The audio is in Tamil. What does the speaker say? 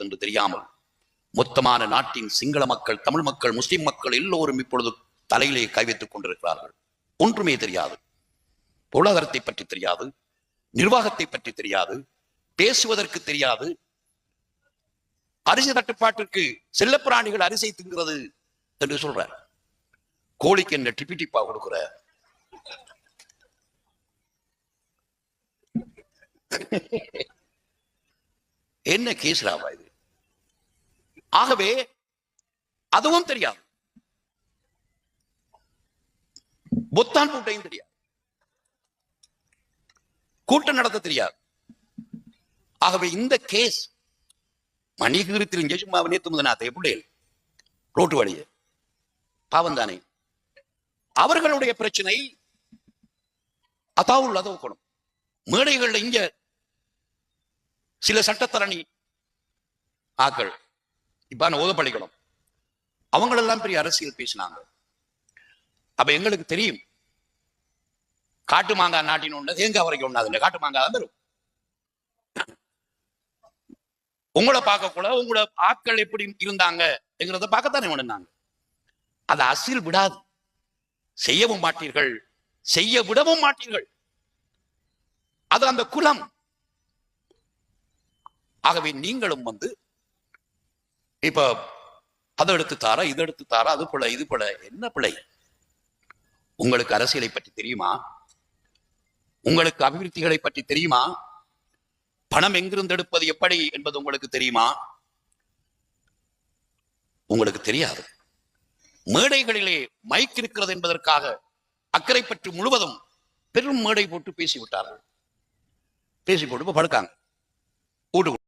செய்வது என்று தெரியாமல் மொத்தமான நாட்டின் சிங்கள மக்கள் தமிழ் மக்கள் முஸ்லிம் மக்கள் எல்லோரும் இப்பொழுது தலையிலே கைவைத்துக் கொண்டிருக்கிறார்கள். ஒன்றுமே தெரியாது. பொருளாதாரத்தை பற்றி தெரியாது. நிர்வாகத்தை பற்றி தெரியாது. பேசுவதற்கு தெரியாது. அரிசி தட்டுப்பாட்டிற்கு செல்லப்பிராணிகள் அரிசை திங்கிறது என்று சொல்றார். கோழிக்கு என்ன டிப்பி டிப்பா கொடுக்குற? என்ன கேஸ்ராவா இது? ஆகவே அதுவும் தெரியாது. புத்தான் கூட்டையும் தெரியாது. கூட்டம் நடத்த தெரியாது. ஆகவே இந்த கேஸ் மணிக்கு ஜெயசுமாவனே சும்மா எப்படி ரோட்டு வழியே. பாவம் தானே அவர்களுடைய பிரச்சனை அதாவுள் அதவுக்கணும் மேடைகள்ல இங்க சில சட்டத்தரணி ஆக்கள் இப்ப நான் ஓத படிக்கணும் அவங்களெல்லாம் பெரிய அரசியல் பேசினாங்க. அப்ப எங்களுக்கு தெரியும். காட்டு மாங்காய் நாட்டின் ஒண்ணு எங்க வரைக்கும் ஒண்ணு அதுல காட்டு மாங்காய் தான் வரும். உங்களை பார்க்கக்கூட உங்களோட ஆட்கள் எப்படி இருந்தாங்க என்கிறத பார்க்கத்தானே உணர்ந்தாங்க அதை அசில் விடாது. செய்யவும் மாட்டீர்கள். செய்ய விடவும் மாட்டீர்கள். அது அந்த குலம். ஆகவே நீங்களும் வந்து இப்ப அதை எடுத்து தாரா இதை எடுத்து தாரா அது போல இது போல என்ன பிழை? உங்களுக்கு அரசியலை பற்றி தெரியுமா? உங்களுக்கு அபிவிருத்திகளை பற்றி தெரியுமா? பணம் எங்கிருந்து எடுப்பது எப்படி என்பது உங்களுக்கு தெரியுமா? உங்களுக்கு தெரியாது. மேடைகளிலே மைக் இருக்கிறது என்பதற்காக அக்கறை பற்றி முழுவதும் பெரும் மேடை போட்டு பேசிவிட்டார்கள். பேசி போட்டு படுக்காங்க. வீட்டுக்கு